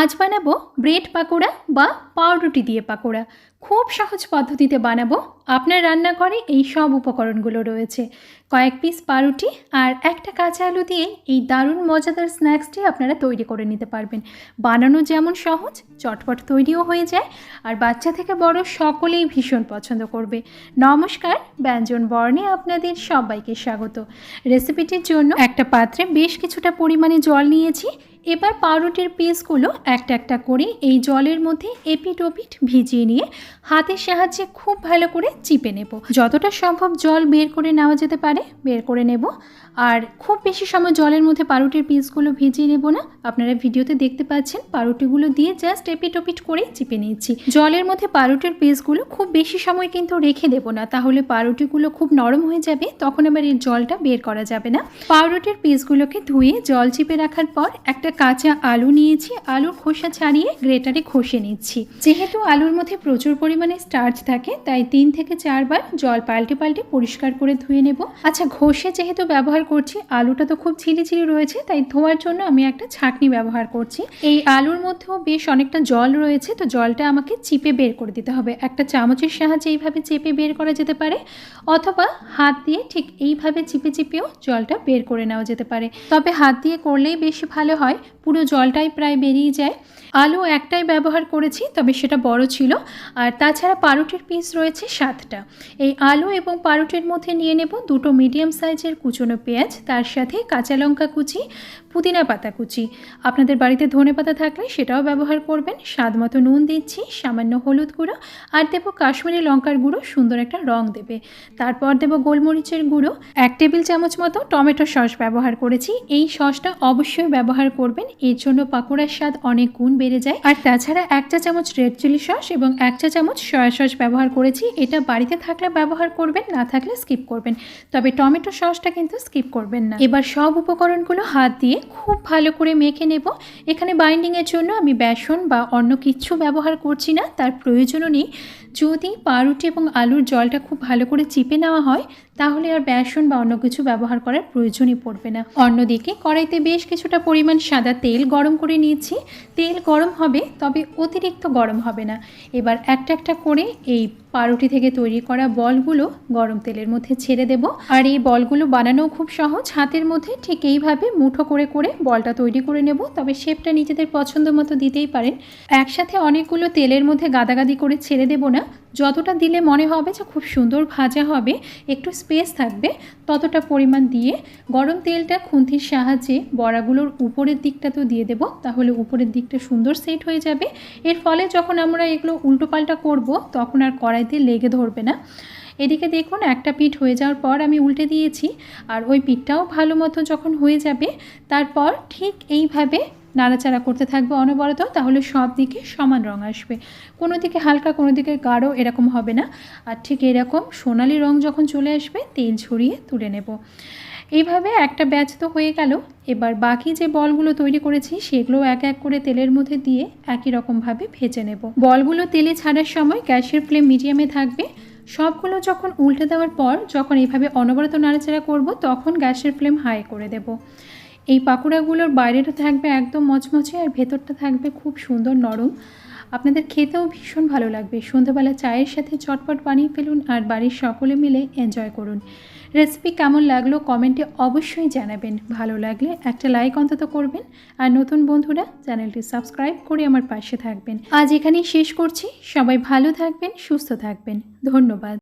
আজ বানাবো ব্রেড পাকোড়া বা পাউরুটি দিয়ে পাকোড়া। খুব সহজ পদ্ধতিতে বানাবো। আপনার রান্নাঘরে এই সব উপকরণগুলো রয়েছে। কয়েক পিস পাউরুটি আর একটা কাঁচা আলু দিয়ে এই দারুণ মজাদার স্ন্যাক্সটি আপনারা তৈরি করে নিতে পারবেন। বানানো যেমন সহজ, চটপট তৈরিও হয়ে যায় আর বাচ্চা থেকে বড় সকলেই ভীষণ পছন্দ করবে। নমস্কার, ব্যঞ্জন বর্ণে আপনাদের সবাইকে স্বাগত। রেসিপিটির জন্য একটা পাত্রে বেশ কিছুটা পরিমাণে জল নিয়েছি। এবার পাউরুটির পিসগুলো একটা একটা করে এই জলের মধ্যে এপিটোপিট ভিজিয়ে নিয়ে হাতের সাহায্যে খুব ভালো করে চিপে নেব। যতটা সম্ভব জল বের করে নেওয়া যেতে পারে, বের করে নেব। আর খুব বেশি সময় জলের মধ্যে পাউরুটির পিসগুলো ভিজিয়ে নেব না। আপনারা ভিডিওতে দেখতে পাচ্ছেন পাউরুটিগুলো দিয়ে জাস্ট এপিট ওপিট করে চিপে নিচ্ছি জলের মধ্যে পাউরুটির পিসগুলো খুব বেশি সময় কিন্তু রেখে দেব না, তাহলে পাউরুটিগুলো খুব নরম হয়ে যাবে, তখন আবার এর জলটা বের করা যাবে না। পাউরুটির পিসগুলোকে ধুয়ে জল চিপে রাখার পর একটা কাঁচা আলু নিয়েছি, আলুর খোসা ছাড়িয়ে গ্রেটারে খসে নিচ্ছি। যেহেতু আলুর মধ্যে প্রচুর পরিমাণে স্টার্চ থাকে, তাই তিন থেকে চারবার জল পাল্টে পাল্টে পরিষ্কার করে ধুয়ে নেব। আচ্ছা ঘষে যেহেতু ব্যবহার করছি। আলুটা তো খুব ছিলি রয়েছে, তাই ধোয়ার জন্য আমি একটা ছাঁকনি ব্যবহার করছি। এই আলুর মধ্যেও বেশ অনেকটা জল রয়েছে, তো জলটা আমাকে চিপে বের করে দিতে হবে। একটা চামচের সাহায্যে এইভাবে চেপে বের করা যেতে পারে, অথবা হাত দিয়ে ঠিক এইভাবে চিপে চিপেও জলটা বের করে নেওয়া যেতে পারে। তবে হাত দিয়ে করলেই বেশি ভালো হয়, পুরো জলটাই প্রায় বেরিয়ে যায়। আলু একটাই ব্যবহার করেছি, তবে সেটা বড় ছিল, আর তাছাড়া পাউরুটির পিস রয়েছে সাতটা। এই আলু এবং পাউরুটির মধ্যে নিয়ে নেব দুটো মিডিয়াম সাইজের কুচনো পেঁয়াজ। তার সাথে কাঁচা লঙ্কা কুচি, পুদিনা পাতা কুচি। আপনাদের বাড়িতে ধনে পাতা থাকলে সেটাও ব্যবহার করবেন। স্বাদ মতো নুন দিচ্ছি, সামান্য হলুদ গুঁড়ো, আর দেবো কাশ্মীরি লঙ্কার গুঁড়ো, সুন্দর একটা রং দেবে। তারপর দেবো গোলমরিচের গুঁড়ো। এক টেবিল চামচ মতো টমেটো সস ব্যবহার করেছি। এই সসটা অবশ্যই ব্যবহার করবেন। এর জন্য পাকোড়ার স্বাদ অনেক গুণ বেড়ে যায়। আর তাছাড়া এক চা চামচ রেড চিলি সস এবং এক চা চামচ সয়া সস ব্যবহার করেছি। এটা বাড়িতে থাকলে ব্যবহার করবেন, না থাকলে স্কিপ করবেন। তবে টমেটো সসটা কিন্তু স্কিপ করবেন না। এবার সব উপকরণগুলো হাত দিয়ে খুব ভালো করে মেখে নেব। এখানে বাইন্ডিংয়ের জন্য আমি বেসন বা অন্য কিছু ব্যবহার করছি না, তার প্রয়োজনও নেই। যদি পাউরুটি এবং আলুর জলটা খুব ভালো করে চিপে নেওয়া হয় তাহলে আর বেসন বা অন্য কিছু ব্যবহার করার প্রয়োজনই পড়বে না। অন্যদিকে কড়াইতে বেশ কিছুটা পরিমাণ সাদা তেল গরম করে নিয়েছি। তেল গরম হবে, তবে অতিরিক্ত গরম হবে না। এবার একটা একটা করে এই পাউরুটি থেকে তৈরি করা বলগুলো গরম তেলের মধ্যে ছেড়ে দেব। আর এই বলগুলো বানানোও খুব সহজ। হাতের মধ্যে ঠিক এইভাবে মুঠো করে করে বলটা তৈরি করে নেব। তবে শেপটা নিজেদের পছন্দ মতো দিতেই পারেন। একসাথে অনেকগুলো তেলের মধ্যে গাদাগাদি করে ছেড়ে দেব না। যতটা দিলে মনে হবে যে খুব সুন্দর ভাজা হবে, একটু স্পেস থাকবে ততটা পরিমাণ দিয়ে। গরম তেলটা খুন্তির সাহায্যে বড়াগুলোর উপরের দিকটা তো দিয়ে দেব, তাহলে উপরের দিকটা সুন্দর সেট হয়ে যাবে। এর ফলে যখন আমরা এগুলো উল্টোপাল্টা করব, তখন আর কড়াইতে লেগে ধরবে না। এদিকে দেখুন, একটা পিঠ হয়ে যাওয়ার পর আমি উল্টে দিয়েছি, আর ওই পিঠটাও ভালো মতো যখন হয়ে যাবে, তারপর ঠিক এইভাবে নাড়াচাড়া করতে থাকবে অনবরত, তাহলে সব দিকে সমান রং আসবে। কোনো দিকে হালকা, কোনো দিকে গাঢ় এরকম হবে না। আর ঠিক এরকম সোনালি রং যখন চলে আসবে, তেল ছড়িয়ে তুলে নেব। এইভাবে একটা ব্যাচ তো হয়ে গেল। এবার বাকি যে বলগুলো তৈরি করেছি, সেগুলো এক এক করে তেলের মধ্যে দিয়ে একই রকমভাবে ভেজে নেব। বলগুলো তেলে ছাড়ার সময় গ্যাসের ফ্লেম মিডিয়ামে থাকবে। সবগুলো যখন উল্টে দেওয়ার পর, যখন এইভাবে অনবরত নাড়াচাড়া করব, তখন গ্যাসের ফ্লেম হাই করে দেব। এই পাকোড়াগুলোর বাইরেটা থাকবে একদম মচমচে আর ভেতরটা থাকবে খুব সুন্দর নরম। আপনাদের খেতেও ভীষণ ভালো লাগবে। সন্ধ্যাবেলা চায়ের সাথে চটপট বানিয়ে ফেলুন আর বাড়ির সকলে মিলে এনজয় করুন। রেসিপি কেমন লাগল কমেন্টে অবশ্যই জানাবেন। ভালো লাগলে একটা লাইক অন্তত করবেন আর নতুন বন্ধুরা চ্যানেলটি সাবস্ক্রাইব করে আমার পাশে থাকবেন। আজ এখানেই শেষ করছি। সবাই ভালো থাকবেন, সুস্থ থাকবেন। ধন্যবাদ।